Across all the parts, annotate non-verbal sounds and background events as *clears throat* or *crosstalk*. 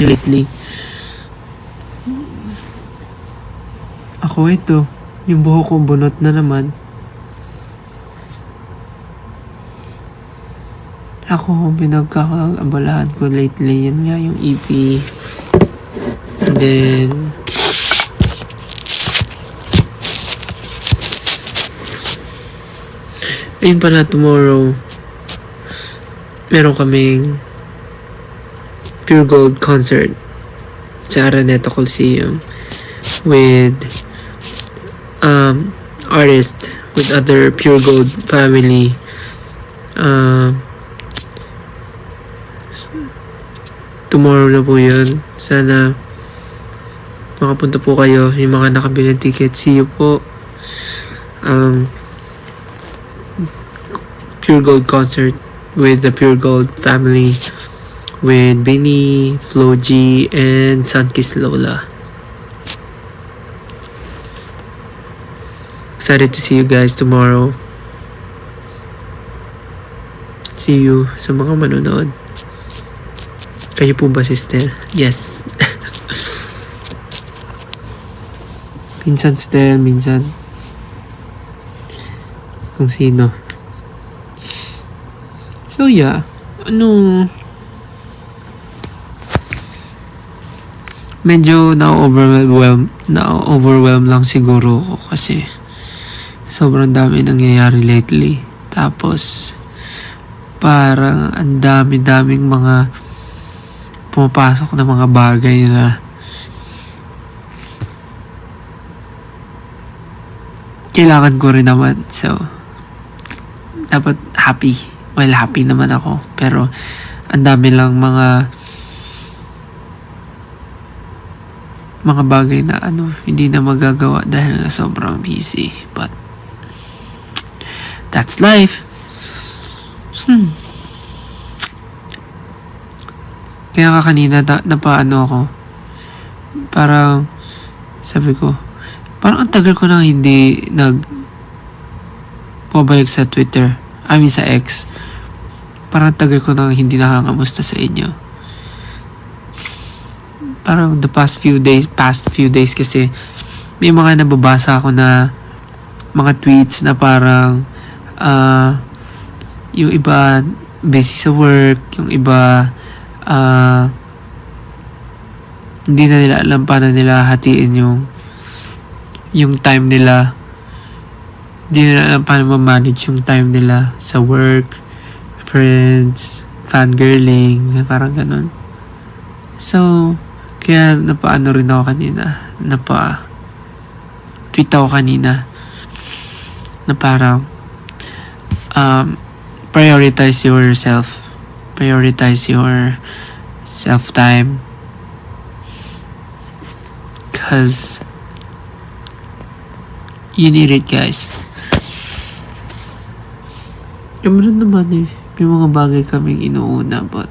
lately. Ako ito, yung buhok ko bunot na naman. Ako, pinagkakaabalahan ko lately, yun nga yung EP. Then, ayun pala, tomorrow, meron kaming Pure Gold concert sa Araneta Coliseum with um, artists with other Pure Gold family. Um, tomorrow na po yun. Sana makapunta po kayo. Yung mga nakabili ng ticket, see you po. Um, Pure Gold concert with the Pure Gold family with Benny, Flo G, and Sunkiss Lola. Excited to see you guys tomorrow. See you sa mga manonood. Kayo po ba, sister? Yes. *laughs* minsan, sister, minsan. Kung sino. So, yeah. Ano... Medyo na-overwhelm, na-overwhelm lang siguro ako kasi sobrang dami nangyayari lately. Tapos, parang ang dami-daming mga pumapasok na mga bagay na kailangan ko rin naman. So, dapat happy. Well, happy naman ako. Pero, ang dami lang mga mga bagay na ano, hindi na magagawa dahil nga sobrang busy. But, that's life. Hmm. Kaya ka kanina, na, napaano ako. Parang, sabi ko, parang ang tagal ko nang hindi nag pabalik sa Twitter. I mean sa X. Parang ang tagal ko nang hindi nakangamusta sa inyo. Parang the past few days, past few days kasi may mga nababasa ako na mga tweets na parang ah yung iba busy sa work, yung iba ah hindi na nila alam paano nila hatiin yung yung time nila hindi nila alam paano ma-manage yung time nila sa work, friends, fangirling, parang ganun. So, kaya napaano rin ako kanina, napa tweet ako kanina na parang um, prioritize yourself. Prioritize your self-time. Because you need it, guys. Kameron naman eh. May mga bagay kaming inuuna, but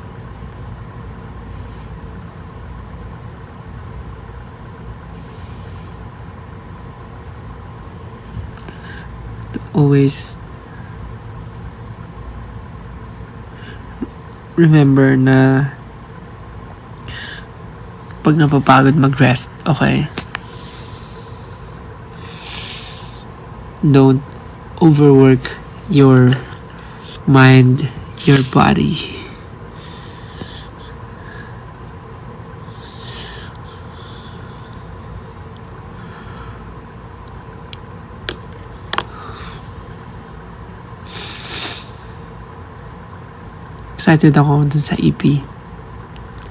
always remember na pag napapagod mag-rest, okay? Don't overwork your mind, your body. Excited ako dun sa EP.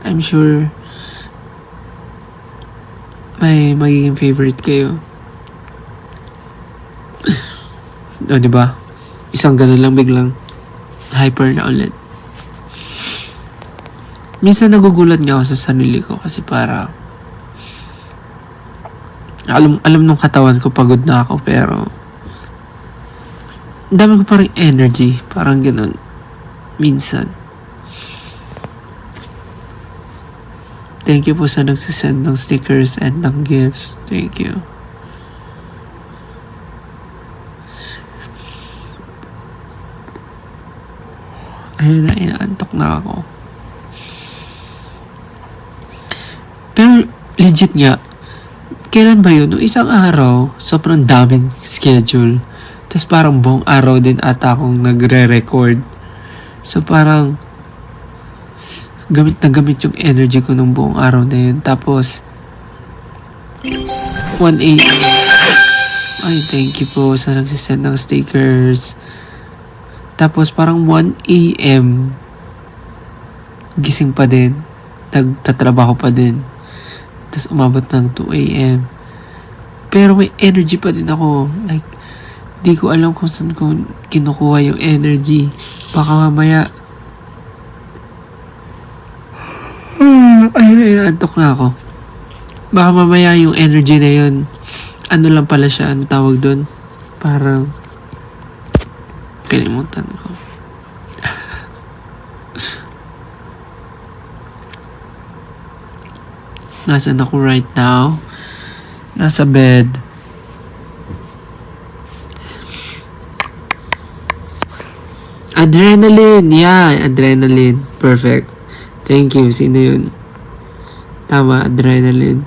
I'm sure may magiging favorite kayo. *laughs* o, di ba? Isang ganun lang biglang hyper na ulit. Minsan nagugulat nga ako sa sarili ko kasi para alam alam nung katawan ko pagod na ako pero dami ko parang energy, parang ganun. Minsan. Thank you po sa nagsisend ng stickers and ng gifts. Thank you. Ayun na, inaantok na ako. Pero legit nga, kailan ba yun? Nung isang araw, sobrang daming schedule. Tapos parang buong araw din ata akong nagre-record. So parang gamit na gamit yung energy ko nung buong araw na yun. Tapos 1 a.m. Ay, thank you po sa nagsisend ng stickers. Tapos parang 1 a.m. Gising pa din. Nagtatrabaho pa din. Tapos umabot ng 2 a.m. Pero may energy pa din ako. Like, di ko alam kung saan ko kinukuha yung energy. Baka mamaya... Ay, ay, antok na ako. Baka mamaya yung energy na yun, ano lang pala siya, ano tawag doon? Parang... Kalimutan ko. *laughs* Nasaan ako right now? Nasa bed. Adrenaline! Yeah, adrenaline. Perfect. Thank you. Sino yun? Tama, adrenaline.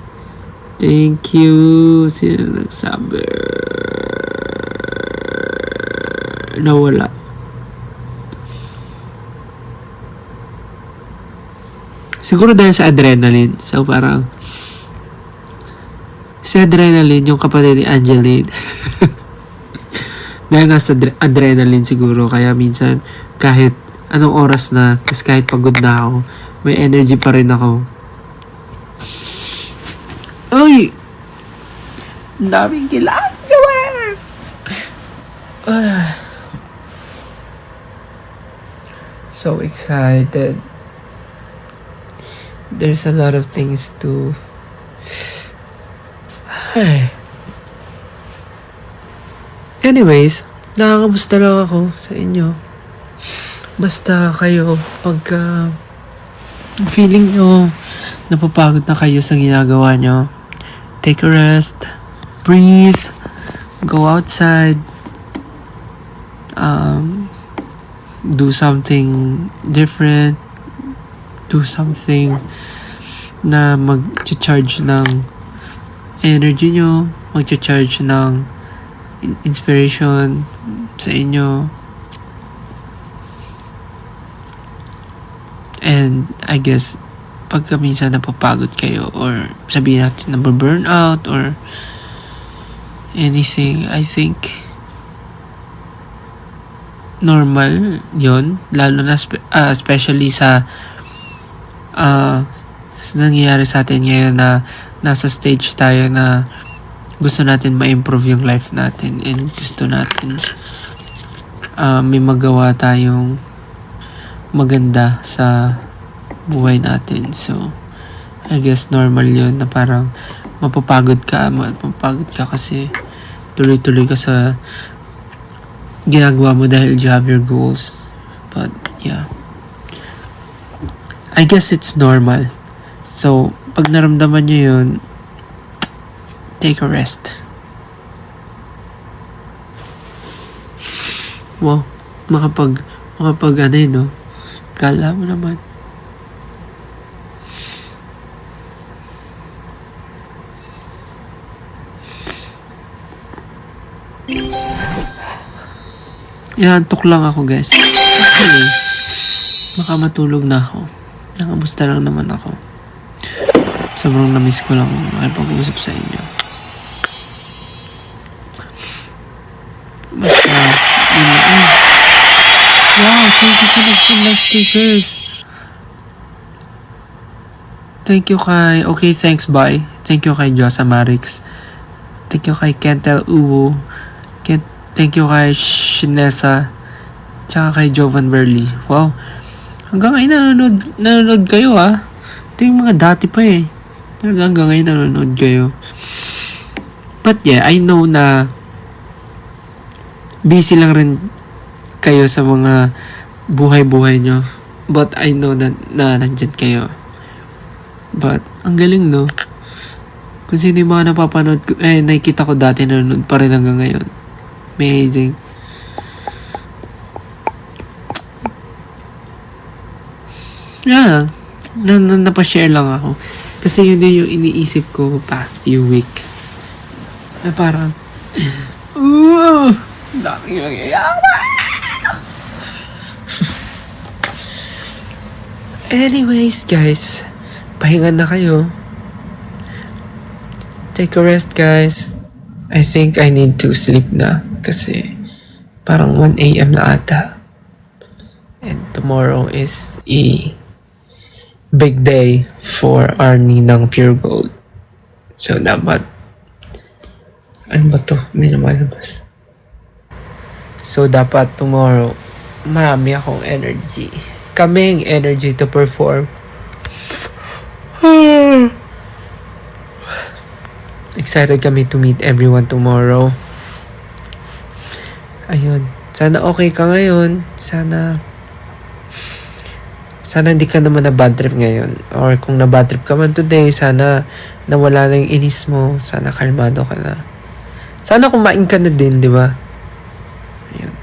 Thank you. Sino nagsabi? Nawala. Siguro dahil sa adrenaline. So parang si adrenaline yung kapatid ni Angeline. *laughs* dahil nga sa adre- adrenaline siguro kaya minsan kahit anong oras na kahit pagod na ako may energy pa rin ako. Ang daming ginagawa! Ah. so excited. There's a lot of things to... Ay. Anyways, nakakamusta lang ako sa inyo. Basta kayo, pagka feeling nyo napapagod na kayo sa ginagawa nyo, take a rest, breathe, go outside, um, do something different, do something na mag-charge ng energy nyo, mag-charge ng in- inspiration sa inyo. And I guess pagka minsan napapagod kayo or sabihin natin na burn out or anything, I think normal yon lalo na spe- ah, especially sa sa nangyayari sa atin ngayon na nasa stage tayo na gusto natin ma-improve yung life natin and gusto natin ah, may magawa tayong maganda sa buhay natin. So, I guess normal yun na parang mapapagod ka, mapapagod ka kasi tuloy-tuloy ka sa ginagawa mo dahil you have your goals. But, yeah. I guess it's normal. So, pag naramdaman nyo yun, take a rest. Wow, makapag, makapag ano yun, no? Kala mo naman. Inaantok lang ako, guys. Actually, baka matulog na ako. Nakamusta lang naman ako. Sobrang namiss ko lang makipag-usap sa inyo. Basta, yun lang. Ay. Wow, thank you so much for my stickers. Thank you kay, okay, thanks, bye. Thank you kay Josa Marix. Thank you kay Kentel Uwu. Ken, thank you kay Shinesa. Tsaka kay Jovan Burley. Wow. Hanggang ngayon nanonood, nanonood kayo ah. Ito yung mga dati pa eh. Talaga hanggang ngayon nanonood kayo. But yeah, I know na busy lang rin kayo sa mga buhay-buhay nyo. But I know na, na nandyan kayo. But, ang galing no? Kung sino yung mga napapanood eh, nakikita ko dati nanonood pa rin hanggang ngayon. Amazing. Yeah. Na, na, napashare lang ako. Kasi yun din yung iniisip ko past few weeks. Na parang, *clears throat* uh, daming nangyayari. *laughs* Anyways, guys, pahinga na kayo. Take a rest, guys. I think I need to sleep na kasi parang 1 a.m. na ata. And tomorrow is a big day for Arnie ng Pure Gold. So, dapat ano ba to? May lumalabas. So, dapat tomorrow marami akong energy. Kaming energy to perform. *sighs* Excited kami to meet everyone tomorrow. Ayun. Sana okay ka ngayon. Sana sana hindi ka naman na bad trip ngayon. Or kung na bad trip ka man today, sana nawala na yung inis mo. Sana kalmado ka na. Sana kumain ka na din, di ba? Ayun.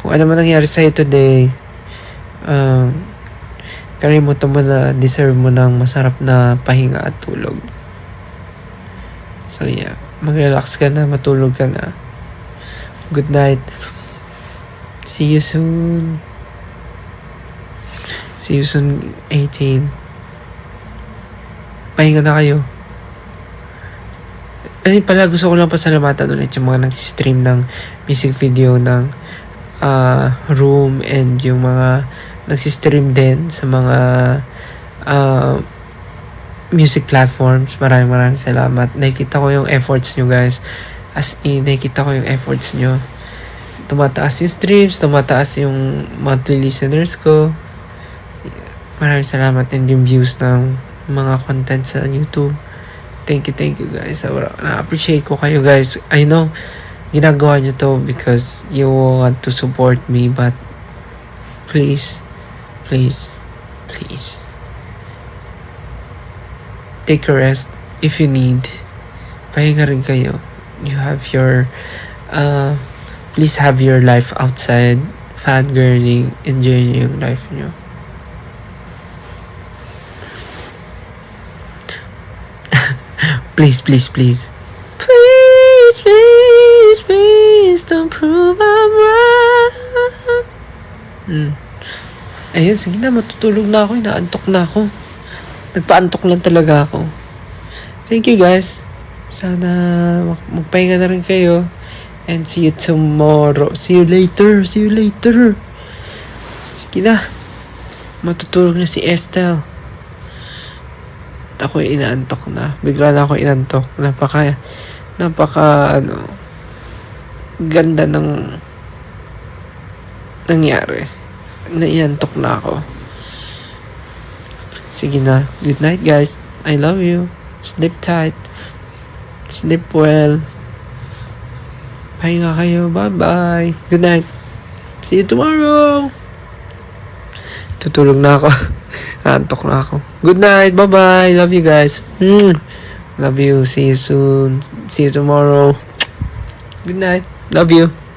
Kung ano man nangyari sa'yo today, um, kalimutan mo na deserve mo ng masarap na pahinga at tulog. So yeah, mag-relax ka na, matulog ka na. Good night. See you soon. See you soon, 18. Pahinga na kayo. Ay pala, gusto ko lang pasalamatan ulit yung mga nag-stream ng music video ng ah, room and yung mga nag-stream din sa mga ah, music platforms. Maraming maraming salamat. Nakikita ko yung efforts nyo guys. As in, nakikita ko yung efforts nyo. Tumataas yung streams, tumataas yung monthly listeners ko. Maraming salamat and yung views ng mga content sa YouTube. Thank you, thank you guys. Na-appreciate ko kayo guys. I know, ginagawa nyo to because you want to support me but please, please, please take a rest if you need. Pahinga rin kayo. You have your, uh, please have your life outside, fangirling, enjoy yung life nyo. *laughs* please, please, please. Please, please, please, don't prove I'm right. Hmm. Ayun, sige na, matutulog na ako. Inaantok na ako. Nagpaantok lang talaga ako. Thank you guys. Sana mag- magpahinga na rin kayo. And see you tomorrow. See you later. See you later. Sige na. Matutulog na si Estelle. At ako inaantok na. Bigla na ako inantok. Napaka, napaka, ano, ganda ng nangyari. Naiantok na ako. Sige na. Good night, guys. I love you. Sleep tight. Sleep well. Pahinga kayo. Bye-bye. Good night. See you tomorrow. Tutulog na ako. *laughs* Antok na ako. Good night. Bye-bye. Love you guys. Mm. Love you. See you soon. See you tomorrow. Good night. Love you.